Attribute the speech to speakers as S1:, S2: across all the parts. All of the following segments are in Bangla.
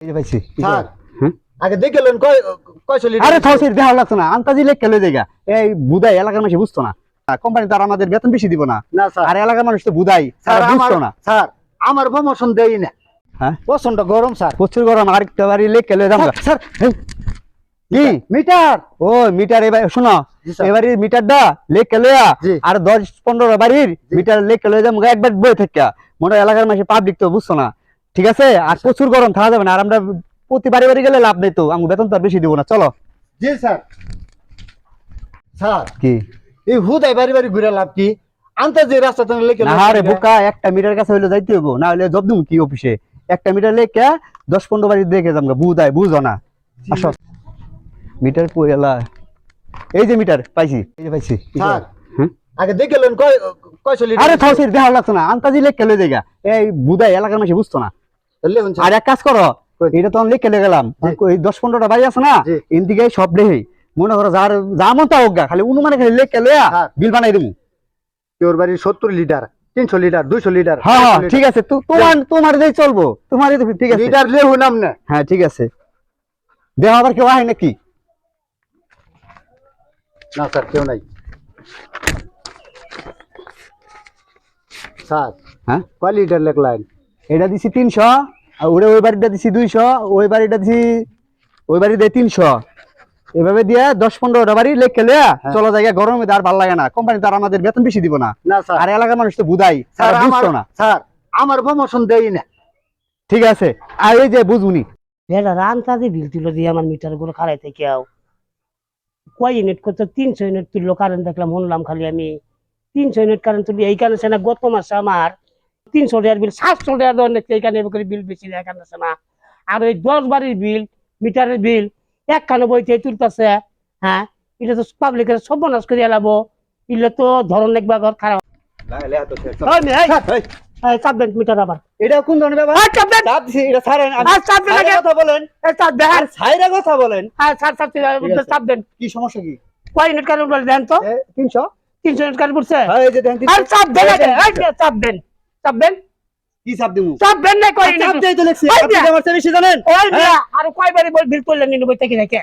S1: এই পাইছি
S2: স্যার। আগে দেখে লেন কয় কয়শো লিটার
S1: আরে থাও স্যার দেখা না। আন্তাজি লেখ কেলে জায়গা এই বুদাই এলাকার মানুষ বুঝতো না। কোম্পানি তো আমাদের বেতন বেশি দিব না।
S2: না স্যার।
S1: আর এলাকার মানুষ তো বুদাই
S2: স্যার আমার
S1: বুঝতো না।
S2: স্যার আমার প্রমোশন দেই না।
S1: হ্যাঁ?
S2: প্রচণ্ড গরম স্যার।
S1: প্রচুর গরম আরেকটা বাড়ি লেখ কেলে দাম
S2: স্যার
S1: কি?
S2: মিটার।
S1: ও মিটার এবার শোনো। এবারে মিটারটা লেখ কেলে। আর দশ পনেরো বাড়ির মিটার লেখ কেলে যাব একবার বই থেকে। মনে এলাকার মানুষ পাবলিক তো বুঝতো না। ঠিক আছে? আর প্রচুর গরম থাকা যাবে না। আর আমরা প্রতি বাড়ি বাড়ি গেলে লাভ নেই তো। আমি বেতন তো আর বেশি দিব না। চলো।
S2: জি স্যার। স্যার
S1: কি?
S2: এই হুদাই বাড়ি বাড়ি ঘুরে লাভ কি? আনতে যে রাস্তা তুমি লেখে
S1: না রে বোকা একটা মিটার কাছে হইলে যাইতে হইব। না হলে জব দিম কি অফিসে? একটা মিটার লেখা দশ পনেরো বাড়ি দেখে যাম বুঝাই বুঝো না। আসো। মিটার কইলা এই যে মিটার পাইছি। এই যে পাইছি।
S2: স্যার আগে দেখে লেন কয় কয়শো লিটার?
S1: আরে থাও দেখা লাগতো না। আন্তাজি লেখ কেলে জায়গা এই বুধাই এলাকার মানুষ বুঝতো না। আর এক কাজ করো এটা লিখে লে গেলাম। দশ পনেরোটা বাড়ি আছে না। এদিকে সব মনে করো যার যা মন তা হোক গা, খালি অনুমানে খালি লেখে লইয়া
S2: হ্যাঁ।
S1: বিল বানাই দিবো
S2: তোর বাড়ি সত্তর লিটার তিনশো লিটার দুইশো লিটার
S1: হ্যাঁ ঠিক আছে তোমার তোমার দিয়ে চলবো। তোমার ঠিক আছে।
S2: লিটার লেহুন আমনে
S1: হ্যাঁ ঠিক আছে। দেহ আবার কেউ আয় নাকি?
S2: না স্যার কেউ নাই। স্যার
S1: হ্যাঁ?
S2: কয় লিটার লেখলেন?
S1: এটা দিছি তিনশো আর ওরে ওই বাড়িটা দিছি দুইশো ওই বাড়িটা দিছি ওই বাড়ি দেয় তিনশো। এভাবে দিয়ে দশ পনেরোটা বাড়ি লেখকে লিয়া
S2: হ্যাঁ।
S1: চলো জায়গা গরমে আর ভালো লাগে না। কোম্পানি তার আমাদের বেতন বেশি দিব না।
S2: না
S1: আর এলাকার মানুষ তো
S2: আমার
S1: না।
S2: স্যার আমার প্রমোশন দেই না।
S1: ঠিক আছে আর এই যে বুঝুনি
S3: এটা রান কাজে বিল তুলে দিয়ে আমার মিটারগুলো খারাই থেকে আও। কয় ইউনিট করতে তিনশো ইউনিট তুললো কারেন্ট দেখলাম শুনলাম খালি আমি। তিনশো ইউনিট কারেন্ট তুলি এই কারণে সে না গত মাসে আমার তিনশো টাকার বিল সাতশো টাকা দেওয়ার করে বিল বেশি কারণে না। আর ওই দশ বাড়ির বিল মিটারের বিল একখানে বইতে তুলতেছে হ্যাঁ? এটা তো পাবলিকের সর্বনাশ করে এলাবো এগুলো তো ধরন একবার ঘর খারাপ। মিটার আবার।
S1: এটা কোন ধরনের ব্যাপার? এটা ছাড়েন আর
S3: আগে।
S1: কথা বলেন।
S3: এই,
S1: আর ছাইরা কথা বলেন।
S3: হ্যাঁ চাপ চাপ
S1: ঠিক
S3: দেন।
S1: কি সমস্যা কি?
S3: কয় ইউনিট কারেন্ট বলে দেন তো?
S1: এ, তিনশো?
S3: তিনশো ইউনিট কারেন্ট পড়ছে
S1: হ্যাঁ, এই যে দেন
S3: আর চাপ দেন আগে,
S1: দেন
S3: এই
S1: তিনশো।
S3: যে চাপ দেন। চাপ দেন।
S1: কি চাপ দিমু?
S3: চাপ দেন না কয়
S1: চাপ দেই তো লেখছি আপনি আমার চেয়ে বেশি জানেন
S3: ওই? মিয়া, আর কয় বাড়ি বই বিল নিন থেকে রেখে?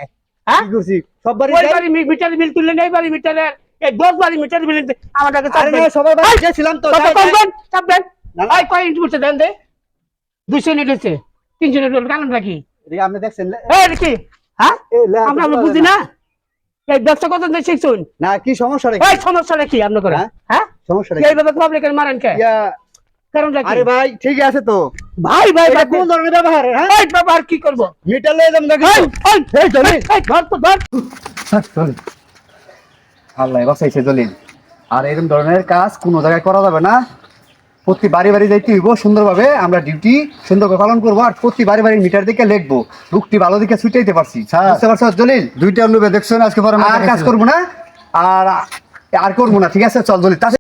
S3: হ্যাঁ?
S1: কি করছি? সব বাড়ি
S3: ওই বাড়ি মিটার বিল তুললেন এই বাড়ি মিটারের। এই দশ বাড়ি মিটার বিল আমার
S1: আরে
S3: দেন।
S1: সবাই বাড়ি গেছিলাম তো
S3: কত
S1: যাই,
S3: কম
S1: যাই।
S3: দেন চাপ দেন।
S1: না, না।
S3: ওই কয় ইউনিট পড়ছে দেন দে। দুশো ইউনিট হচ্ছে তিনশো ইউনিট কারণ রাখি
S1: এদিকে আপনি দেখছেন
S3: এই কি হ্যাঁ?
S1: লে,
S3: আমরা বুঝি না? এই ব্যবসা কত দিয়ে শিখছুন?
S1: না কি সমস্যা রে?
S3: এই সমস্যা কি আপনার করে
S1: হ্যাঁ?
S3: হ্যাঁ?
S1: সমস্যা রে
S3: মারেন কে? কারণ রাখি।
S1: আরে ভাই ঠিক আছে তো।
S3: ভাই ভাই
S1: কোন ধরনের ব্যবহার হ্যাঁ?
S3: এই বাবা আর কি করব?
S1: মিটার লয়ে যাম দেখি
S3: এই, ধর তো ধর।
S1: আল্লাহ বাঁচাইছে আর এরকম ধরনের কাজ কোনো জায়গায় করা যাবে না। প্রতি বাড়ি বাড়ি যাইতে হইব সুন্দরভাবে। আমরা ডিউটি সুন্দর করে পালন করব আর প্রতি বাড়ি বাড়ি মিটার দিকে লিখব। রুকটি ভালো দিকে ছুটাইতে পারছি। বুঝতে পারছ দলিল?
S2: দুইটা লোকে দেখছেন আজকে পরে
S1: আর কাজ করব না। আর আর করব না ঠিক আছে? চল তার